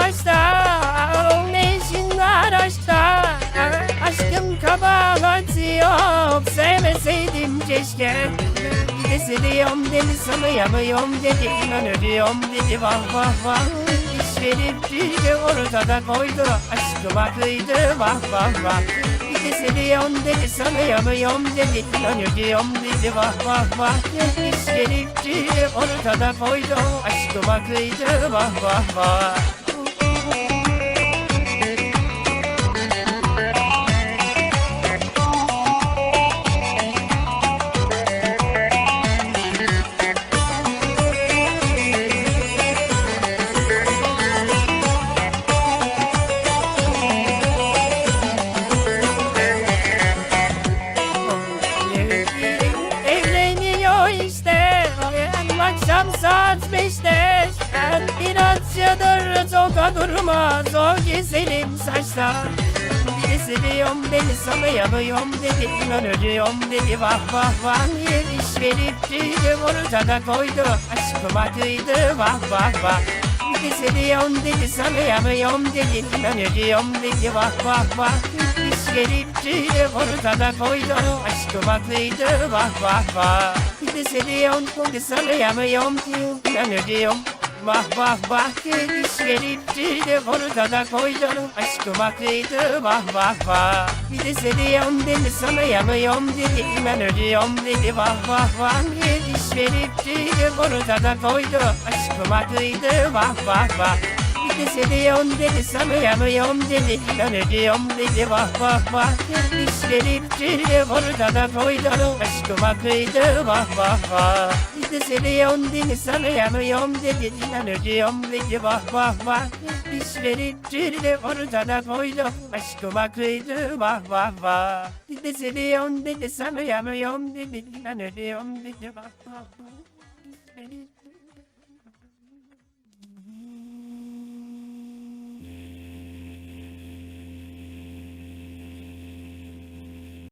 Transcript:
başta Ne işin var aşkta Aşkım kabahati yok Sevmeseydim keşke. Bir de seviyorum dedi sanıyamıyorum dedi İnan ölüyorum dedi vah vah vah. İş verip bir de ortada koydu Aşkıma kıydı vah vah vah. Bir de seviyorum dedi sanıyamıyorum dedi İnan ölüyorum dedi vah vah vah. İş verip bir de ortada koydu Aşkıma kıydı vah vah vah Akşam saat beşte Biraz yadır soka durmaz O güzelim saçlar. De seviyorum beni sanıyamıyorum dedi İnan ölüyorum dedi. Vah vah vah Yer iş verip düğünü ortada koydu. Aşkıma kıydı vah vah vah. De seviyorum dedi sanıyamıyorum dedi İnan ölüyorum dedi. Vah vah vah Düğünü ortada koydu Aşkıma kıydı vah vah vah. Bir de seviyorum dedi sanıyamıyorum diyor İnan ölüyorum Vah vah vah. Diş verip düğünü ortada koydu Aşkıma kıydı vah vah vah. Bir de seviyorum dedi sanıyamıyorum dedi İnan ölüyorum dedi vah vah vah. Diş verip düğünü ortada koydu Aşkıma kıydı vah vah vah bir de seviyorum dedi sanıyamıyorum dedi. İnan ölüyorum dedi vah vah vah. Diş verip düğünü ortada koydu Aşkıma kıydı vah vah vah. Bir de seviyorum dedi sanıyamıyorum dedi. İnan ölüyorum dedi vah vah vah. Diş verip düğünü ortada koydu Aşkıma kıydı vah vah vah. Bir de seviyorum dedi sanıyamıyorum dedi. İnan ölüyorum dedi vah vah vah. Diş verip